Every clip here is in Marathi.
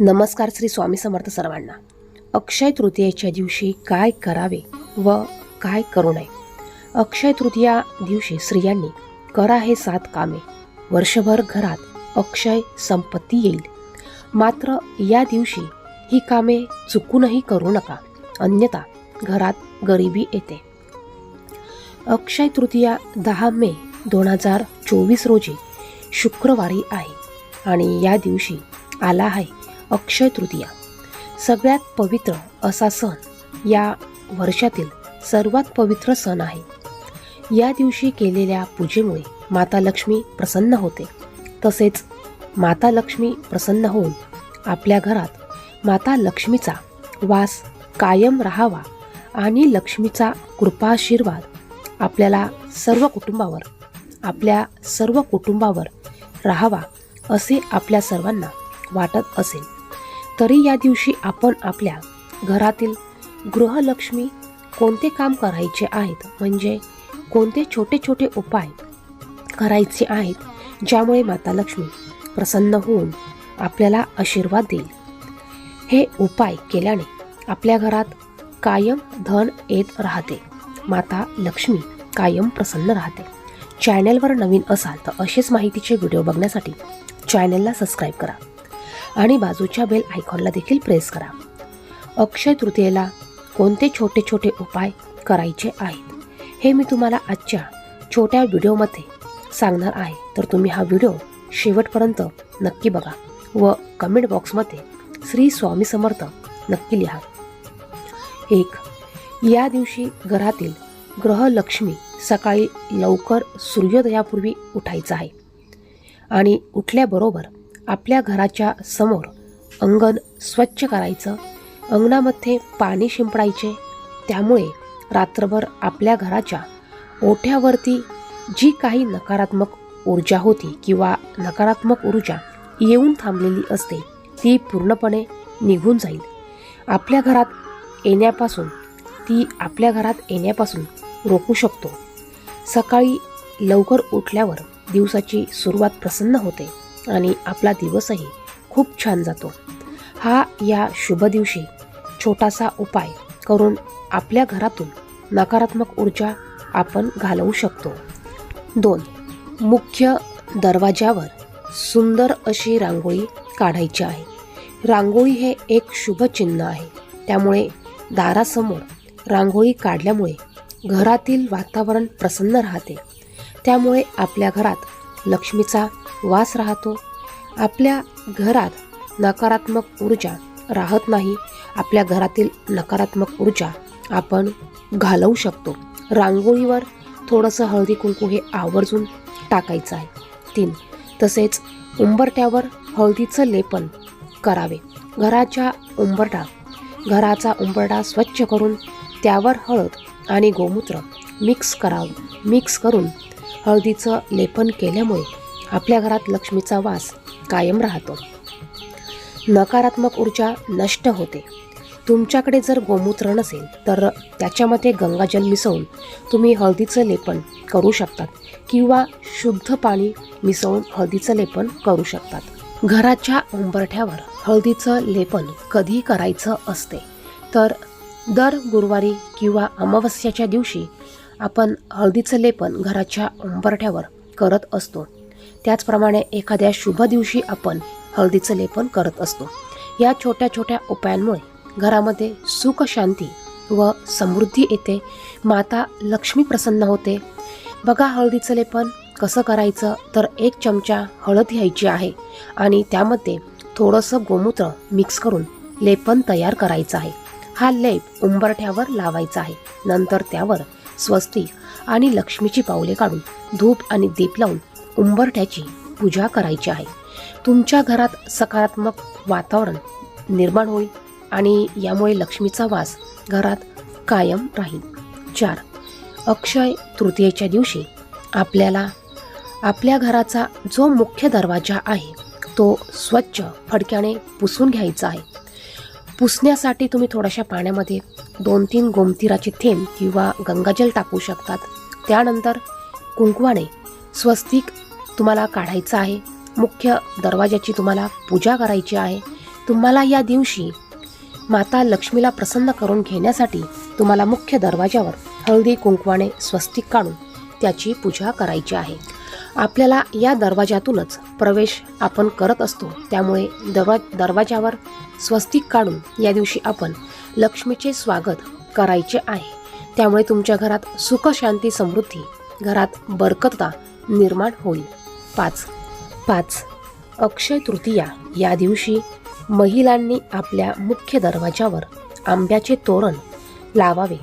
नमस्कार श्री स्वामी समर्थ सर्वांना. अक्षय तृतीयेच्या दिवशी काय करावे व काय करू नये? अक्षय तृतीया दिवशी स्त्रियांनी करा हे सात कामे. वर्षभर घरात अक्षय संपत्ती येईल. मात्र या दिवशी ही कामे चुकूनही करू नका. अन्यथा घरात गरिबी येते. अक्षय तृतीया दहा मे दोन हजार चोवीस रोजी शुक्रवारी आहे आणि या दिवशी आला आहे. अक्षय तृतीया. सगळ्यात पवित्र असा सण या वर्षातील सर्वात पवित्र सण आहे. या दिवशी केलेल्या पूजेमुळे माता लक्ष्मी प्रसन्न होते. तसेच माता लक्ष्मी प्रसन्न होऊन आपल्या घरात माता लक्ष्मीचा वास कायम राहावा आणि लक्ष्मीचा कृपाशीर्वाद आपल्याला सर्व कुटुंबावर आपल्या सर्व कुटुंबावर राहावा असे आपल्या सर्वांना वाटत असेल तरी या दिवशी आपण आपल्या घरातील गृहलक्ष्मी कोणते काम करायचे आहेत? म्हणजे कोणते छोटे छोटे उपाय करायचे आहेत ज्यामुळे माता लक्ष्मी प्रसन्न होऊन आपल्याला आशीर्वाद देईल? हे उपाय केल्याने आपल्या घरात कायम धन येत राहते. माता लक्ष्मी कायम प्रसन्न राहते. चॅनलवर नवीन असाल तर असेच माहितीचे व्हिडिओ बघण्यासाठी चॅनलला सबस्क्राईब करा. आणि बाजूच्या बेल आयकॉनला देखील प्रेस करा. अक्षय तृतीयेला कोणते छोटे छोटे उपाय करायचे आहेत हे मी तुम्हाला आजच्या छोट्या व्हिडिओमध्ये सांगणार आहे. तर तुम्ही हा व्हिडिओ शेवटपर्यंत नक्की बघा व कमेंट बॉक्समध्ये श्री स्वामी समर्थ नक्की लिहा. एक या दिवशी घरातील ग्रहलक्ष्मी सकाळी लवकर सूर्योदयापूर्वी उठायचं आहे आणि उठल्याबरोबर आपल्या घराच्या समोर अंगण स्वच्छ करायचं अंगणामध्ये पाणी शिंपडायचे त्यामुळे रात्रभर आपल्या घराच्या ओठ्यावरती जी काही नकारात्मक ऊर्जा होती किंवा नकारात्मक ऊर्जा येऊन थांबलेली असते ती पूर्णपणे निघून जाईल. आपल्या घरात येण्यापासून ती आपल्या घरात येण्यापासून रोखू शकतो. सकाळी लवकर उठल्यावर दिवसाची सुरुवात प्रसन्न होते. आणि आपला दिवसही खूप छान जातो. हा या शुभ दिवशी छोटासा उपाय करून आपल्या घरातून नकारात्मक ऊर्जा आपण घालवू शकतो. दोन मुख्य दरवाजावर सुंदर अशी रांगोळी काढायची आहे. रांगोळी हे एक शुभ चिन्ह आहे. त्यामुळे दारासमोर रांगोळी काढल्यामुळे घरातील वातावरण प्रसन्न राहते. त्यामुळे आपल्या घरात लक्ष्मीचा वास राहतो. आपल्या घरात नकारात्मक ऊर्जा राहत नाही. आपल्या घरातील नकारात्मक ऊर्जा आपण घालवू शकतो. रांगोळीवर थोडंसं हळदी कुंकू हे आवर्जून टाकायचं आहे. तीन तसेच उंबरट्यावर हळदीचं लेपन करावे. घराच्या उंबरटा घराचा उंबरटा स्वच्छ करून त्यावर हळद आणि गोमूत्र मिक्स करावं. मिक्स करून हळदीचं लेपन केल्यामुळे आपल्या घरात लक्ष्मीचा वास कायम राहतो. नकारात्मक ऊर्जा नष्ट होते. तुमच्याकडे जर गोमूत्र नसेल तर त्याच्यामध्ये गंगाजल मिसळून तुम्ही हळदीचं लेपन करू शकतात किंवा शुद्ध पाणी मिसळून हळदीचं लेपन करू शकतात. घराच्या उंबरठ्यावर हळदीचं लेपन कधी करायचं असते? तर दर गुरुवारी किंवा अमावस्याच्या दिवशी आपण हळदीचं लेपन घराच्या उंबरठ्यावर करत असतो. त्याचप्रमाणे एखाद्या शुभ दिवशी आपण हळदीचं लेपन करत असतो. या छोट्या छोट्या उपायांमुळे घरामध्ये सुख शांती व समृद्धी येते. माता लक्ष्मी प्रसन्न होते. बघा हळदीचं लेपन कसं करायचं? तर एक चमचा हळद घ्यायची आहे आणि त्यामध्ये थोडंसं गोमूत्र मिक्स करून लेपन तयार करायचं आहे. हा लेप उंबरठ्यावर लावायचा आहे. नंतर त्यावर स्वस्तिक आणि लक्ष्मीची पावले काढून धूप आणि दीप लावून उंबरठ्याची पूजा करायची आहे. तुमच्या घरात सकारात्मक वातावरण निर्माण होईल आणि यामुळे लक्ष्मीचा वास घरात कायम राहील. चार अक्षय तृतीयेच्या दिवशी आपल्याला आपल्या घराचा जो मुख्य दरवाजा आहे तो स्वच्छ फडक्याने पुसून घ्यायचा आहे. पुसण्यासाठी तुम्ही थोड्याशा पाण्यामध्ये दोन तीन गोमतीराचे थेंब किंवा गंगाजल टाकू शकतात. त्यानंतर कुंकवाने स्वस्तिक तुम्हाला काढायचं आहे. मुख्य दरवाजाची तुम्हाला पूजा करायची आहे. तुम्हाला या दिवशी माता लक्ष्मीला प्रसन्न करून घेण्यासाठी तुम्हाला मुख्य दरवाजावर हळदी कुंकवाने स्वस्तिक काढून त्याची पूजा करायची आहे. आपल्याला या दरवाजातूनच प्रवेश आपण करत असतो. त्यामुळे दरवा दरवाजावर स्वस्तिक काढून या दिवशी आपण लक्ष्मीचे स्वागत करायचे आहे. त्यामुळे तुमच्या घरात सुख शांती समृद्धी घरात बरकतता निर्माण होईल. पाच. पाच. अक्षय तृतीया या दिवशी महिलांनी आपल्या मुख्य दरवाजावर आंब्याचे तोरण लावावे.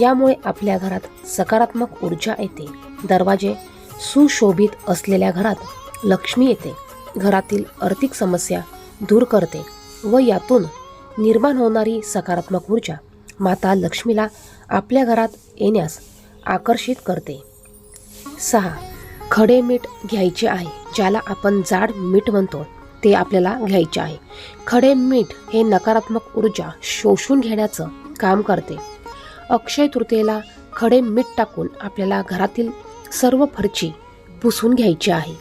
यामुळे आपल्या घरात सकारात्मक ऊर्जा येते. दरवाजे सुशोभित असलेल्या घरात लक्ष्मी येते. घरातील आर्थिक समस्या दूर करते व यातून निर्माण होणारी सकारात्मक ऊर्जा माता लक्ष्मीला आपल्या घरात येण्यास आकर्षित करते. सहा. खडे मीठ घ्यायचे आहे ज्याला आपण जाड मीठ म्हणतो ते आपल्याला घ्यायचे आहे. खडे मीठ हे नकारात्मक ऊर्जा शोषून घेण्याचं काम करते. अक्षय तृतीयेला खडे मीठ टाकून आपल्याला घरातील सर्व फरची पुसून घ्यायची आहे.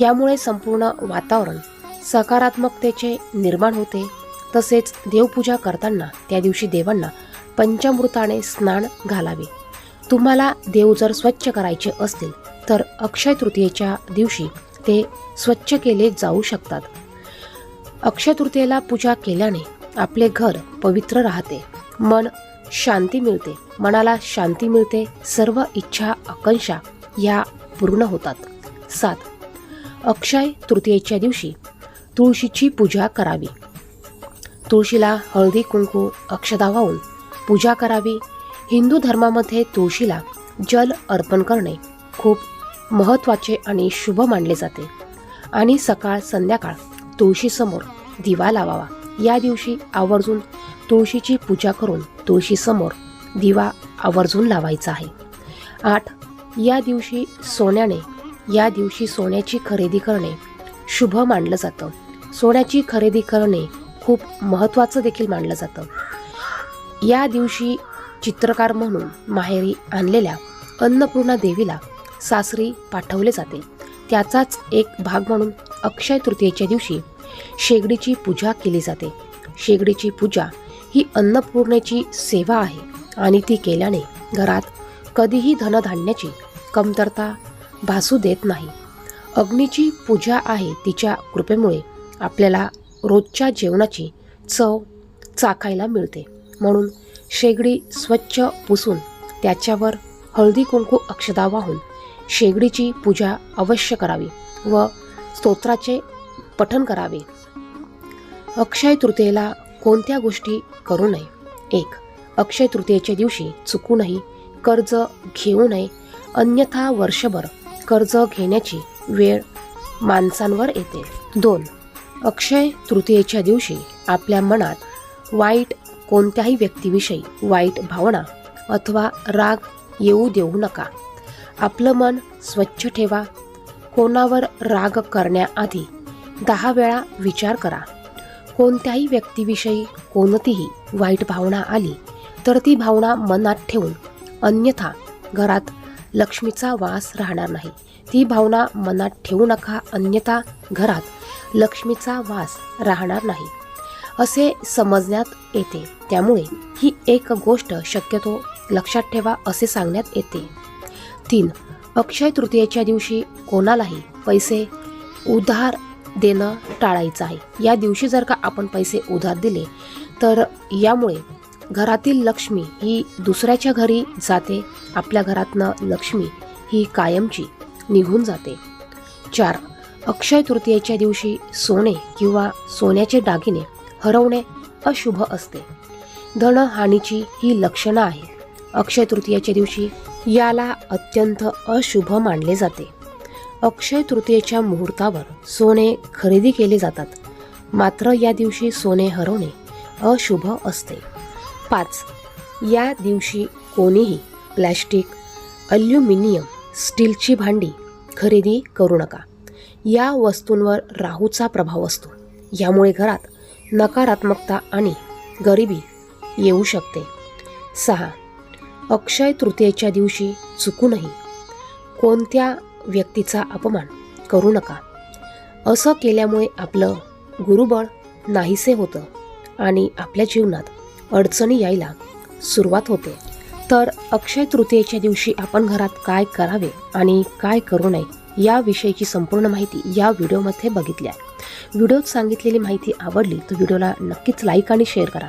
यामुळे संपूर्ण वातावरण सकारात्मकतेचे निर्माण होते. तसेच देवपूजा करताना त्या दिवशी देवांना पंचामृताने स्नान घालावे. तुम्हाला देव जर स्वच्छ करायचे असतील तर अक्षय तृतीयेच्या दिवशी ते स्वच्छ केले जाऊ शकतात. अक्षय तृतीयेला पूजा केल्याने आपले घर पवित्र राहते. मन शांती मिळते. मनाला शांती मिळते. सर्व इच्छा आकांक्षा या पूर्ण होतात. सात. अक्षय तृतीयेच्या दिवशी तुळशीची पूजा करावी. तुळशीला हळदी कुंकू अक्षदा वाहून पूजा करावी. हिंदू धर्मामध्ये तुळशीला जल अर्पण करणे खूप महत्त्वाचे आणि शुभ मानले जाते. आणि सकाळ संध्याकाळ तुळशीसमोर दिवा लावावा. या दिवशी आवर्जून तुळशीची पूजा करून तुळशीसमोर दिवा आवर्जून लावायचा आहे. आठ या दिवशी सोन्याने या दिवशी सोन्याची खरेदी करणे शुभ मानलं जातं. सोन्याची खरेदी करणे खूप महत्त्वाचं देखील मानलं जातं. या दिवशी चित्रकार म्हणून माहेरी आणलेल्या अन्नपूर्णा देवीला सासरी पाठवले जाते. त्याचाच एक भाग म्हणून अक्षय तृतीयेच्या दिवशी शेगडीची पूजा केली जाते. शेगडीची पूजा ही अन्नपूर्णेची सेवा आहे आणि ती केल्याने घरात कधीही धनधान्याची कमतरता भासू देत नाही. अग्नीची पूजा आहे तिच्या कृपेमुळे आपल्याला रोजच्या जेवणाची चव चाखायला मिळते. म्हणून शेगडी स्वच्छ पुसून त्याच्यावर हळदी कुंकू अक्षदा वाहून शेगडीची पूजा अवश्य करावी व स्तोत्राचे पठन करावे. अक्षय तृतीयेला कोणत्या गोष्टी करू नये? एक अक्षय तृतीयेच्या दिवशी चुकूनही कर्ज घेऊ नये अन्यथा वर्षभर कर्ज घेण्याची वेळ माणसांवर येते. दोन अक्षय तृतीयेच्या दिवशी आपल्या मनात वाईट कोणत्याही व्यक्तीविषयी वाईट भावना अथवा राग येऊ देऊ नका. आपलं मन स्वच्छ ठेवा. कोणावर राग करण्याआधी दहा वेळा विचार करा. कोणत्याही व्यक्तीविषयी कोणतीही वाईट भावना आली तर ती भावना मनात ठेवून अन्यथा घरात लक्ष्मीचा वास राहणार नाही. ती भावना मनात ठेवू नका अन्यथा घरात लक्ष्मीचा वास राहणार नाही. असे समजण्यात येते. त्यामुळे ही एक गोष्ट शक्यतो लक्षात ठेवा असे सांगण्यात येते. तीन. अक्षय तृतीयेच्या दिवशी कोणालाही पैसे उधार देणं टाळायचं आहे. या दिवशी जर का आपण पैसे उधार दिले तर यामुळे घरातील लक्ष्मी ही दुसऱ्याच्या घरी जाते. आपल्या घरातनं लक्ष्मी ही कायमची निघून जाते. चार. अक्षय तृतीयेच्या दिवशी सोने किंवा सोन्याचे दागिने हरवणे अशुभ असते. धनहानीची ही लक्षणं आहे अक्षय तृतीयेच्या दिवशी याला अत्यंत अशुभ मानले जाते. अक्षय तृतीयेच्या मुहूर्तावर सोने खरेदी केले जातात. मात्र या दिवशी सोने हरवणे अशुभ असते. पाच. या दिवशी कोणीही प्लॅस्टिक अल्युमिनियम स्टीलची भांडी खरेदी करू नका. या वस्तूंवर राहूचा प्रभाव असतो. यामुळे घरात नकारात्मकता आणि गरिबी येऊ शकते. सहा. अक्षय तृतीयेच्या दिवशी चुकूनही कोणत्या व्यक्तीचा अपमान करू नका. असं केल्यामुळे आपलं गुरुबळ नाहीसे होतं आणि आपल्या जीवनात अडचणी यायला सुरुवात होते. तर अक्षय तृतीयेच्या दिवशी आपण घरात काय करावे आणि काय करू नये याविषयीची संपूर्ण माहिती या व्हिडिओमध्ये बघितली आहे व्हिडिओत सांगितलेली माहिती आवडली तर व्हिडिओला नक्कीच लाईक आणि शेअर करा.